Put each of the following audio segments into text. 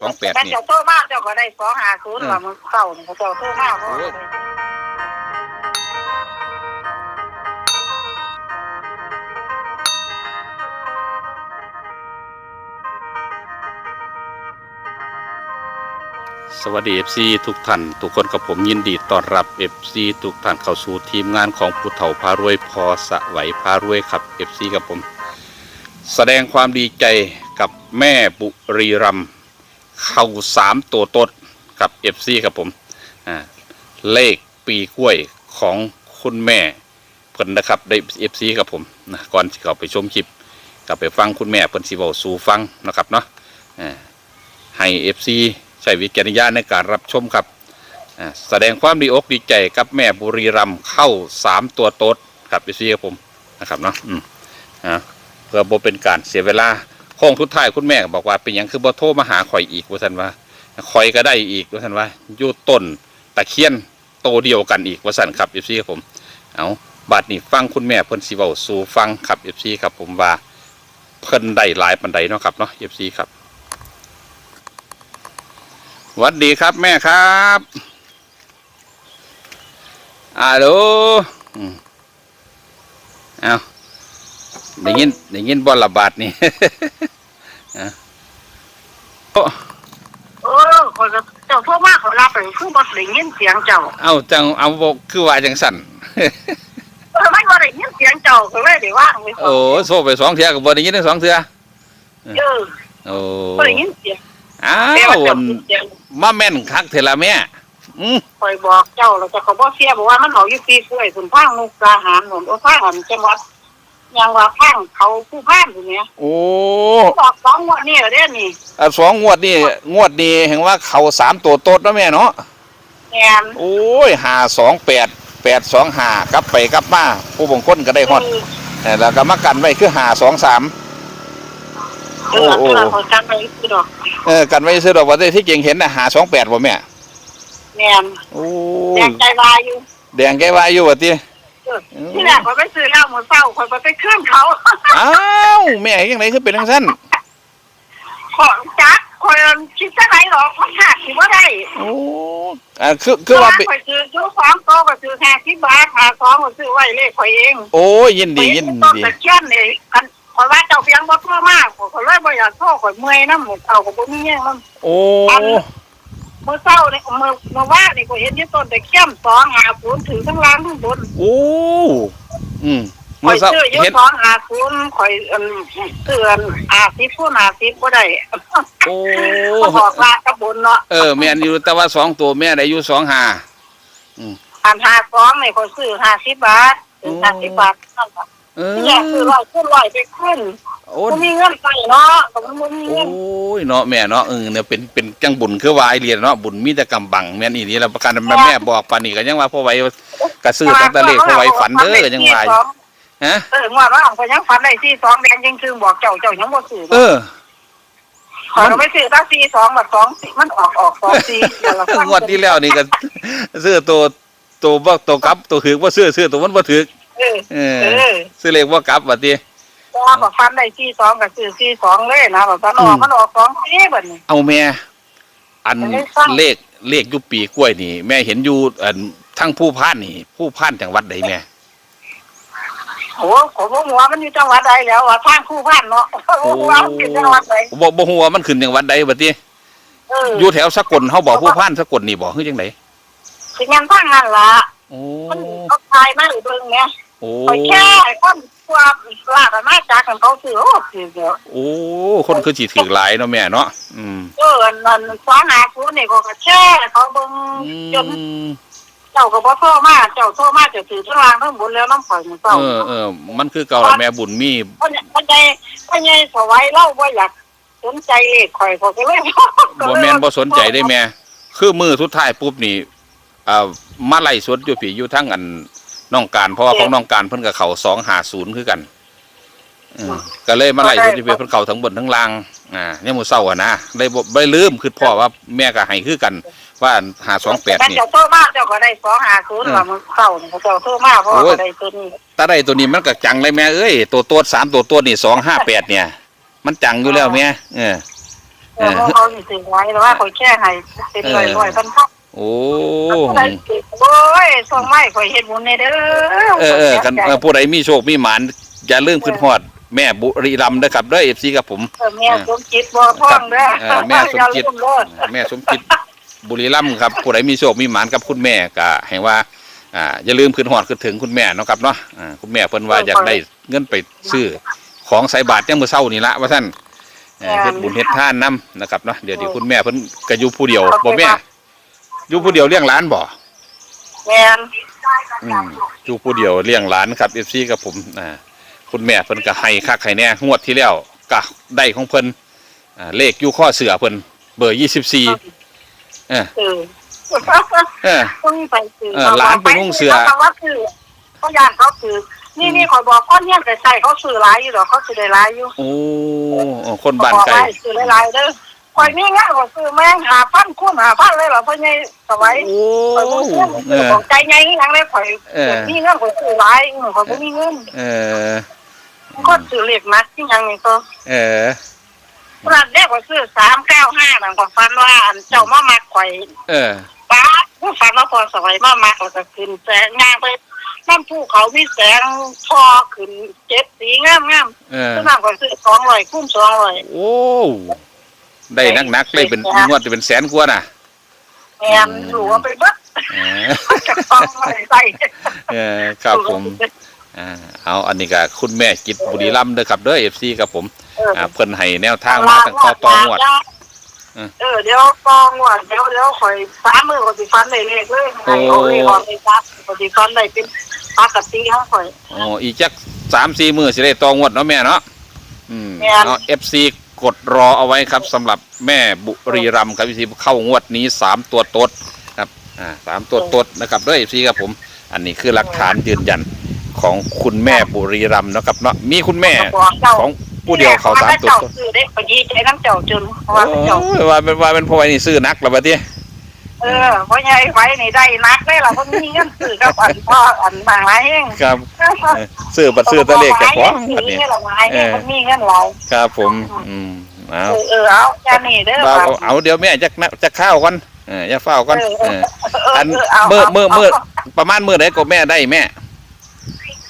สองแปดแต่นี่ เจ้าโตมากเจ้าก็ได้สองห้าศูนย์ว่ามึงเข้านี่เขาเจ้าโตมากเพราะว่าสวัสดี FC ทุกท่านทุกคนกับผมยินดีต้อนรับ FC ทุกท่านเข้าสู่ทีมงานของผู้เฒ่าพารวยพอสะไหวพารวยครับ FC กับผม แสดงความดีใจกับแม่บุรีรัมย์ เข้าสามตัวตดกับ FC กับผมอ่าเลขปีกล้วยของคุณแม่เพิ่นนะครับได้ FC กับผมนะก่อนที่เขาไปชมคลิปกลับไปฟังคุณแม่เพิ่นสิเว้าสู่ฟังนะครับเนาะอ่าให้ FC ใช้วิจารณญาณในการรับชมครับอ่าแสดงความดีอกดีใจกับแม่บุรีรัมย์เข้าสามตัวตดครับพี่ซีกับผมนะครับเนาะอืมอ่าเพื่อบ่เป็นการเสียเวลา โค้งทุดท้ายคุณแม่ก็บอกว่าเป็นอย่างคือบ่โทรมาหาข่อยอีกว่าท่านว่าข่อยก็ได้อีกว่าท่านว่าอยู่ต้นตะเคียนโตเดียวกันอีกว่าสันครับพี่ซีกับผมเอาบัดนี้ฟังคุณแม่เพิ่นสิเว้าสู่ฟังครับพี่ซีครับผมว่าเพิ่นได้หลายปันใดเนาะครับเนาะพี่ซีครับหวัสดีครับแม่ครับอาโลอืมเอา ได้ยินได้ยินบอลระบาดนี่อะโอ้เออคนก็เจ้าโตมากเขารับไปคือบ่ได้ยินเสียงเจ้า เอาจังเอาบอกคือว่าจังสั่นเออไม่บ่ได้ยินเสียงเจ้าก็เลยได้ว่างไว้ก่อนโอ้โซไปสองเทือกับบอได้ยินทั้งสองเทือเออโอ้บ่ได้ยินเสียงอ้าแต่ว่าวเจ้าเสียงมาแม่นคักเถอะละแม่อืมคอยบอกเจ้าแล้วเจ้าก็บ่เสียบอกว่ามันเอาอยู่ปีกล้วยสุนทางมุกดาหารหนนโอ้ทางอันจังหวัด ยังว่าทางเขาผู้พานอยู่เนี่ยโอ้บอกสองงวดนี่เหรอเด้อนี่อะสองงวดนี่งวดนี้เห็นว่าเขาสามตัวโต๊ดแล้วแม่เนาะแอนโอ้ยหาสองแปดแปดสองหากลับไปกลับมาผู้บงคนก็ได้ฮอดเออแล้วก็มากันไว้คือหาสองสามเออเออขอจังไปคือดอกเออกันไว้ซื้อดอกว่าได้ที่จริงเห็นนะหาสองแปดบ่แม่แม่นโอ้แดงใจวายอยู่แดงแกว่าอยู่ว่าติเออ ที่แรกเขาไปซื้อเหล้าหมูเศร้าคนไปเครื่องเขาอ้าวแม่ยังไงคือเป็นทั้งสั้นของจักคนคิดจะไหนหรอกมันหักถือว่าได้โอ้อ่าคือคือว่าเป็นข่อยซื้อซื้อสองโตก็ซื้อแค่สิบบาทหาสองก็ซื้อไว้เลขข่อยเอง โอ้ยยินดียินต้นดีตะเคียนนี่อันข่อยว่าเจ้าเพียงบ่ทั่วมากข่อยเลยบ่อยากโทษข่อยเมื่อยน้ำหมูเศร้าก็บ่มีแย่งมันโอ้ มื่อเศร้านี่มื่อมื่อว่านี่ข่อยเห็นที่ต้นตะเคียนสองหาศูนย์ถือทั้งล่างทั้งบนโอ้อืมข่เมื่ออยเช้าซื้ออยู่เห็นสองหาศูนย์ข่อยอันซื้ออันอาสิบพูนอาสิบบ่ได้โอ้ก็บอกว่ากระบนเนาะเออแม่นอยู่แต่ว่าสองตัวแม่ได้อยู่สองหาอันหาสองนี่ข่อยซื้อห้าสิบบาทถึงห้าสิบบาทนั่นแหละเอที่แรกซื้อร้อยขึ้นร้อยไปขึ้น โอ้บ่มีเงินใส่เนาะก็มันบ่มีโอ้เงินยเนาะแม่เนาะเออเนี่ยเป็นเป็นจังบุญคือว่าไอเรียนเนาะบุญมีแต่กำบังแม่นอีนี่แล้วประกันแม่แม่บอกปานนี้ก็ยังว่าพ่อไว้กระซื้อตั้งแต่เลขพ่อไว้ฝันเด้อยังว่าอยู่ฮะ เออว่าว่าข่อยยังฝันได้สี่สองแดงยังคือบอกเจ้าเจ้ายังบ่ซื้อเออข่อยก็ไม่ซื้อตั้งสี่สองแบบสองสี่มันออกออกสองสี่เดี๋ยวเราฟังวดที่แล้วนี่ก็ ซื้อตัวตัวบ่ตัวกลับตัวถือบ่ซื้อซื้อตัวมันบ่ถือเออเออเออซื้อเลขบ่กลับว่าติ เพราะว่าแบบฟันได้สี่สองกับซื้อสี่สองเลยนะแบบฟันออกมันออกสองสี่แบบนี้ เอาแม่ อันมันไม่ฟังเลขเลขอยู่ปีกล้วยนี่ แม่เห็นอยู่อันทั้งผู้พานนี่ ผู้พานจังหวัดใดแม่โอ้ผมว่าหัวมันอยู่จังหวัดใดแล้วว่าทางคู่พันเนาะผมว่ามันอยู่จังหวัดใดบ่บ่ฮู้ว่ามันขึ้นจังหวัดใดบัดนี้เอออยู่แถวสกลเฮาบอกผู้พานสกลนี่บ่คือจังไดสิงานทางนั้นล่ะโอ้มันเขาทายมาอยู่เบิ่งเนี่ยโอ้ไปแค่คน ความลาดมาจากกันเขาซื้อโอ้ซื้อเดียวโอ้ คนคือสิถือหลายเนาะแม่เนาะอืมเออนั่นสองหาคูนี่ก็กระแช่เขาเบิ่งจนอืมเจ้าก็บ่โทรมาเจ้าโทรมาจะถือทั้งล่างทั้งบนแล้วน้ำข่อยมันเศร้าเออเออมันคือเก่าละแม่บุญมีเพราะเนี่ยเพราะไงเพราะไงสวัยเล่าว่าอยากสนใจเลขข่อยเขาก็เลยบ่แม่นบ่สนใจได้แม่คือมือสุดท้ายปุ๊บนี่อ่ามาไล่สดอยู่ผีอยู่ทั้งอัน น้องการเพราะว่าของน้องการเพิ่นกับเขา250คือกันอืมก็เลยมาไล่สดอยู่ผีเพิ่นเขาทั้งบนทั้งล่างอ่าเนี่ยามมื้อเช้าอะนะเลยบ่บ่ลืมคือพ่อว่าแม่ก็ให้คือกัน ว่า528แต่นี่เจ้าโทรมาเจ้าก็ได้สองหาศูนย์ว่ามันเข้านี่เขาเจ้าโทรมาเพราะว่าเขาได้ตัวนี้ถ้าได้ตัวนี้มันก็จังเลยแม่เอ้ยตัวตัวสามตัวตัวนี่258เนี่ย มันจังอยู่แล้วแม่เออเอเออพวกเขาสิซื้อไว้แล้วว่าข่อยแค่ให้เป็นร้อยๆพันพัน โอ้โอ้ยส่งไม้ข่อยเฮ็ดบุญในเด้อเออเออกันเออผู้ใดมีโชคมีหมานอย่าลืมขึ้นฮอดแม่บุรีรัมย์เด้อครับเด้อ FC กับผมเออแม่สมจิตบ่ท่องเด้อเออแม่สมจิตอย่าลืเด้อแม่สมคิดบุรีรัมย์ครับผู้ใดมีโชคมีหมานกับคุณแม่ก็ให้ว่าอ่าอย่าลืมขึ้นฮอดขึ้นถึงคุณแม่เนาะครับเนาะอ่าคุณแม่เพิ่นว่าอยากได้เงินไปซื้อของใส่บาตรยังมื้อเช้านี่ละว่าท่านเอ่อเฮ็ดบุญเฮ็ดทานนํนะครับเนาะเดี๋ยวนี้คุณแม่เพิ่นก็อยู่ผู้เดียวบ่แม่ อยู่ผู้เดียวเลี้ยงหลานบ่แม่นอืมอยู่ผู้เดียวเลี้ยงหลานครับ FC กับผมอ่าคุณแม่เพิ่นก็ให้คักให้แน่งวดที่แล้วก็ได้ของเพิ่นอ่าเลขอยู่ข้อเสือเพิ่นเบอร์24เออเออเออ ต้องไปซื้อเออร้านเป็นหุ้งเสือเขาว่าคือเขาย่านเขาคือ นี่นี่ข่อยบอกก้อนเนี่ยแต่ใส่เขาซื้อหลายอยู่ดอกเขาซื้อได้หลายอยู่โอ้คนบ้านไกล บอกว่ซื้อได้หลายเด้อ ข่อยมีงานก็ซื้อแม่งหาพันคูณหาพันเลยเหรอเพิ่นใหญ่สมัยโอ้ข่อยบ่มีเงินเออ ของใจใหญ่อีหยังเลยข่อยเออ มีเงินข่อยซื้อหลายอือข่อยบ่มีเงินเออ ก็ซื้อเลขมักที่ยังนี่ก็เออร้านแรกข่อยซื้อ395นั่นก็ฝันว่าอันเจ้ามามักข่อย เออ ป้าผู้ฝันว่าพอสมัยมามักแล้วก็ขึ้นแสงงามไปน้ำภูเขามีแสงทอขึ้นเจ็ดสีงามงามเออๆน้ำข่อยซื้อ200คูณ200โอ้ ได้นักนักๆเลยเป็นงวดเป็นแสนกว่าน่ะแม่นรู้ว่าไปเบิดเออกับต้องอะไรใส่เออครับผมอ่าเอาอันนี้ก็คุณแม่จิตบุรีรัมย์เด้อครับเด้อ FC ครับผมเอออ่าเพิ่นให้แนวทางมาตั้งแต่ตองวดเออเดี๋ยวตองวดเดี๋ยวเดี๋ยวข่อยสามมือข่อยสิฟันได้เลขเลยให้เอาเลขออกไปซับข่อยสิฟันได้เป็นปกติของข่อย อ๋ออีกจักสามสี่มือสิได้ตองวดเนาะแม่เนาะอืมแม่นเอา FC กดรอเอาไว้ครับสำหรับแม่บุรีรัมย์ครับ FC เข้างวดนี้สามตัวตดครับอ่าสามตัวตดนะครับเด้อ FC ครับผม อันนี้คือหลักฐานยืนยันของคุณแม่บุรีรัมย์เนาะครับเนาะมีคุณแม่บอกเจ้าของผู้เดียวเขาสามตัวเจ้าตดซื้อได้ข่อยดีใจน้ำเจ้าจนเพราะว่าเจ้าโอ้ยว่าเป็นว่าเป็นพ่อไอ้นี่ซื้อนักแล้วบัดนี้ เออเพราะใหญ่ไว้นี่ได้นักได้ล่ะเพราะมีเงินซื้อกับอันพ่ออันบางหลายเองครับเออซื้อบัดซื้อตะเลขแต่ขวางบับัดดนี้ นี้หลายเองมันมีเงินหลายครับผม อืมเอาเออเออเอาแค่นี้เด้อเอาเอาเอาเดี๋ยวแม่จะจะข้าวก่อนเอออย่าเฝ้าก่อนเออเออเอออันเออเอาเมื่อเอาเมื่อเมื่อาประมาณมื้อไหนก็แม่ได้แม่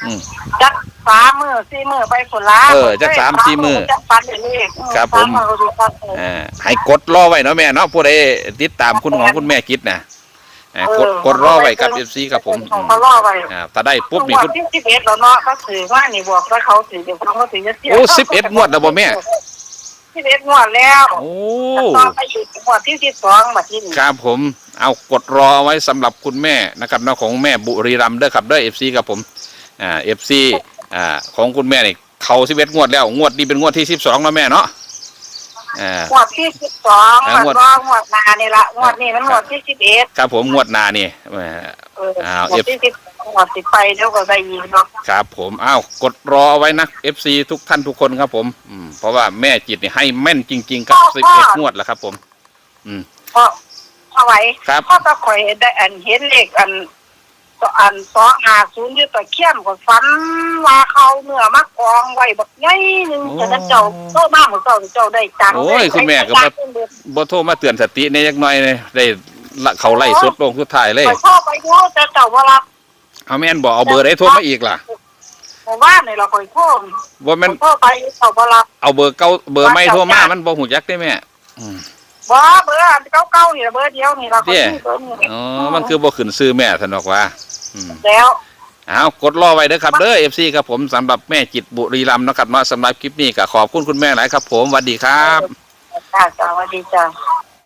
อืมจัก สามมือสี่มือไปคนละเออจักสามสี่มื้อจักฟันเลขครับผม สาอก็ดูฟันเอออ่าให้กดรอไว้เนาะแม่เนาะผู้ใดติดตามคุณของคุณแม่คิดนะอ่ากดกดรอไว้กับ FC ครับผมของเขาล่อไว้อ่าถ้าได้ปุ๊บนี่งวคุดณที่สิบเอ็ดแล้วเนาะเขาถือว่านี่บอกว่าเขาถือเดี๋ยวเขาถือจะเสียโอ้11งวดแล้วบ่แม่ สิบเอ็ดงวดแล้วโอ้ต่อไปอีกงวดที่สิบสองแบบนี้ครับผมเอากดรอเอาไว้สำหรับคุณแม่นะครับเนาะของแม่บุรีรัมย์เด้อครับเด้อ FC ครับผมอ่า FC อ่าของคุณแม่นี่เขา11งวดแล้ว งวดนี้เป็นงวดที่12แล้วแม่เนาะอ่า งวดที่สิบสองอ่ามันงวดก็งวดหนานี่ละงวดนี้มันงวดที่สิบเอ็ดครับผมงวดหน้านี่แหมเอออ้าวงวดที่สิบงวดสิบไปเดี๋ยวก็ได้ยินเนาะครับผมอ้าวกดรอเอาไว้นะ FC ทุกท่านทุกคนครับผมอืมเพราะว่าแม่จิตนี่ให้แม่นจริงๆกับ11งวดแล้วครับผมเพราะเอาไว้ครับพ่อตะข่อยได้อันเห็นเลขอัน อันสองห้าศูนย์อยู่ตะเคียนก็ฝันว่าเขาเนื้อมากองไว้บักใหญ่หนึงโอ้ฉะนั้นเจ้าโตมากเหมือนเจ้าเจ้าได้จังโอ้ยคุณแม่ก็บ่บ่โทรมาเตือนสติในยักหน่อยเลยได้ละเขาไล่สุดลงสุดท้ายเลยข่อยชอบไปดูแต่เจ้าว่ารับเอาแม่นบอกเอาเบอร์ได้โทรมาอีกล่ะหมู่บ้านนี่เราข่อยโทษว่าแม่นโทษไปเจ้าบ่รับเอาเบอร์เก่าเบอร์ไม่โทรมามันบ่หูจักได้แม่อืมบ่เบอร์อันเก่าๆนี่ล่ะเบอร์เดียวนี่ล่ะข่อยเด้มีเบอร์นี้อ๋อมันคือบ่ขึ้นซื้อแม่ท่านบอกว่าอืม แล้วเอากดรอไว้เด้อครับเด้อ FC ครับผมสำหรับแม่จิตบุรีรัมย์เนาะครับเนาะสำหรับคลิปนี้ก็ขอบคุณคุณแม่หลายครับ ผมสวัสดีครับจ้าจ้าสวัสดีจ้า